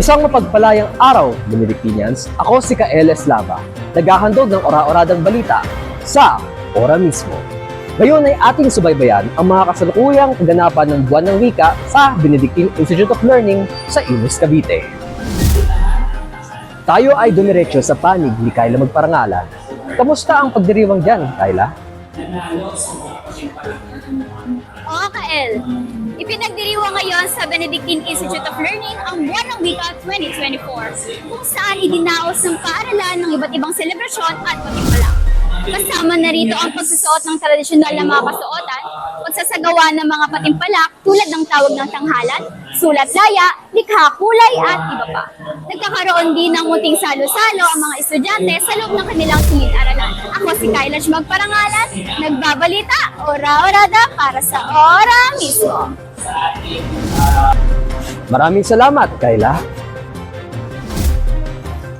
Isang mapagpalayang araw, Benedictinians, ako si Kaeles Lava, naghahandog ng ora-oradang balita sa Ora mismo. Ngayon ay ating subaybayan ang mga kasalukuyang kaganapan ng buwan ng wika sa Benedictine Institute of Learning sa Imus, Cavite. Tayo ay dumiretso sa panig ni Kyla Magparangalan. Kamusta ang pagdiriwang dyan, Kyla? Oo, Kael. Ipinagdiriwang ngayon sa Benedictine Institute of Learning ang Buwan ng Wika 2024, kung saan idinaos ng paaralan ng iba't ibang selebrasyon at patimpalak. Kasama na rito ang pagsusuot ng tradisyonal na mga kasuotan, pagsasagawa ng mga patimpalak tulad ng tawag ng tanghalan, sulat laya, likha kulay at iba pa. Nagkakaroon din ng muting salo-salo ang mga estudyante sa loob ng kanilang silid-aralan. Ako si Kyla Magparangalan, nagbabalita, ora-orada para sa ora mismo. Maraming salamat, Kyla.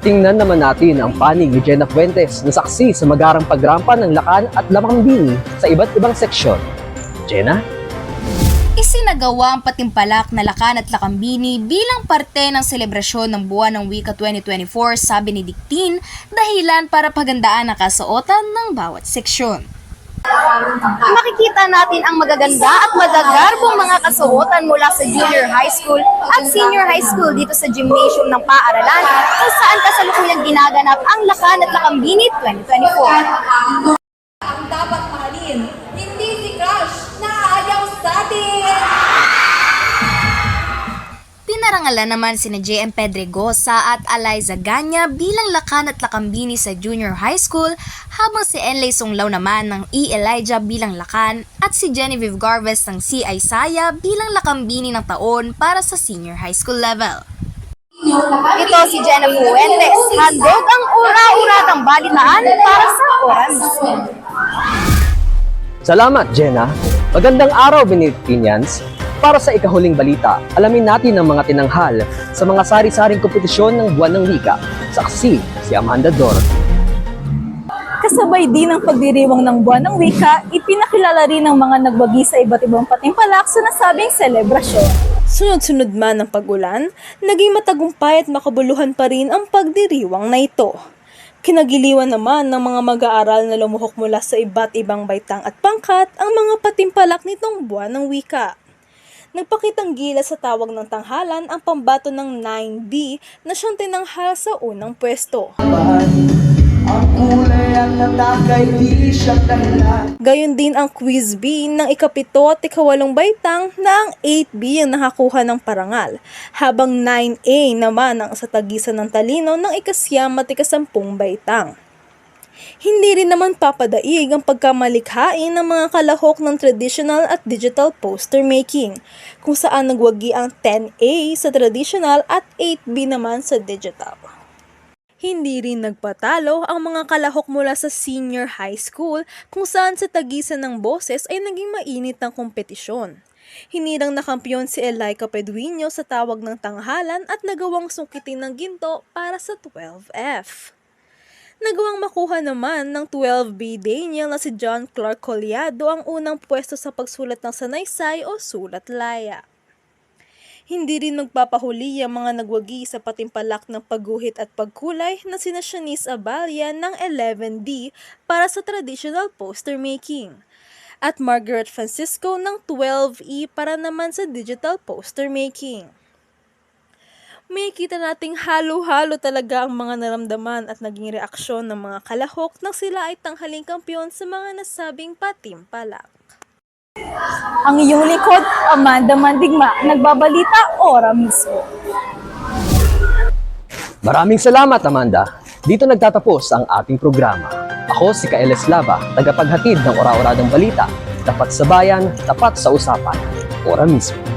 Tingnan naman natin ang panig ni Jenna Fuentes na saksi sa magarang pagrampa ng Lakan at Lamambini sa iba't ibang seksyon. Jenna? Isinagawa ang patimpalak na Lakan at Lakambini bilang parte ng selebrasyon ng buwan ng Wika 2024 sa Benedictine dahilan para pagandaan ang kasuotan ng bawat seksyon. Makikita natin ang magaganda at magagarbong mga kasuotan mula sa junior high school at senior high school dito sa gymnasium ng paaralan kung saan kasalukuyang ginaganap ang Lakan at Lakambini 2024. ang dapat mahalin, Pinarangalan naman sina JM Pedregosa at Eliza Ganya bilang Lakan at Lakambini sa junior high school habang si Enley Sunglaw naman ng E. Elijah bilang Lakan at si Genevieve Garvez ng C. Isaiah bilang Lakambini ng taon para sa senior high school level. Ito si Jenna Fuentes, handog ang ura-uratang balitaan para sa oras. Salamat, Jenna. Magandang araw, Benedictinians. Para sa ikahuling balita, alamin natin ang mga tinanghal sa mga sari-saring kompetisyon ng Buwan ng Wika. Saksi si Amanda Dor. Kasabay din ng pagdiriwang ng buwan ng wika, ipinakilala rin ng mga nagwagi sa iba't ibang patimpalak sa nasabing selebrasyon. Sunod-sunod man ng pagulan, naging matagumpay at makabuluhan pa rin ang pagdiriwang na ito. Kinagiliwan naman ng mga mag-aaral na lumuhok mula sa iba't ibang baitang at pangkat ang mga patimpalak nitong buwan ng wika. Nagpakitang gila sa tawag ng tanghalan ang pambato ng 9B na siyang tinanghal sa unang pwesto. Ang Gayon din ang quiz B ng ikapito at ikawalong baitang na ang 8B ang nakakuha ng parangal, habang 9A naman ang sa tagisan ng talino ng ikasyam at ikasampung baitang. Hindi rin naman papadaig ang pagkamalikhain ng mga kalahok ng traditional at digital poster making, kung saan nagwagi ang 10A sa traditional at 8B naman sa digital. Hindi rin nagpatalo ang mga kalahok mula sa senior high school kung saan sa tagisan ng boses ay naging mainit ng kompetisyon. Hinirang na kampiyon si Elaica Pedwinho sa tawag ng tanghalan at nagawang sungkitin ng ginto para sa 12F. Nagawang makuha naman ng 12B Daniel na si John Clark Collado ang unang pwesto sa pagsulat ng sanaysay o sulat laya. Hindi rin magpapahuli ang mga nagwagi sa patimpalak ng pagguhit at pagkulay na sina Shanice Abalia ng 11D para sa traditional poster making at Margaret Francisco ng 12E para naman sa digital poster making. May kita nating halo-halo talaga ang mga naramdaman at naging reaksyon ng mga kalahok nang sila ay tanghaling kampiyon sa mga nasabing patimpalak. Ang iyong likod, Amanda Mandigma, nagbabalita ora mismo. Maraming salamat, Amanda. Dito nagtatapos ang ating programa. Ako si Kaeles Lava, tagapaghatid ng ora-oradang balita. Tapat sa bayan, tapat sa usapan. Ora mismo.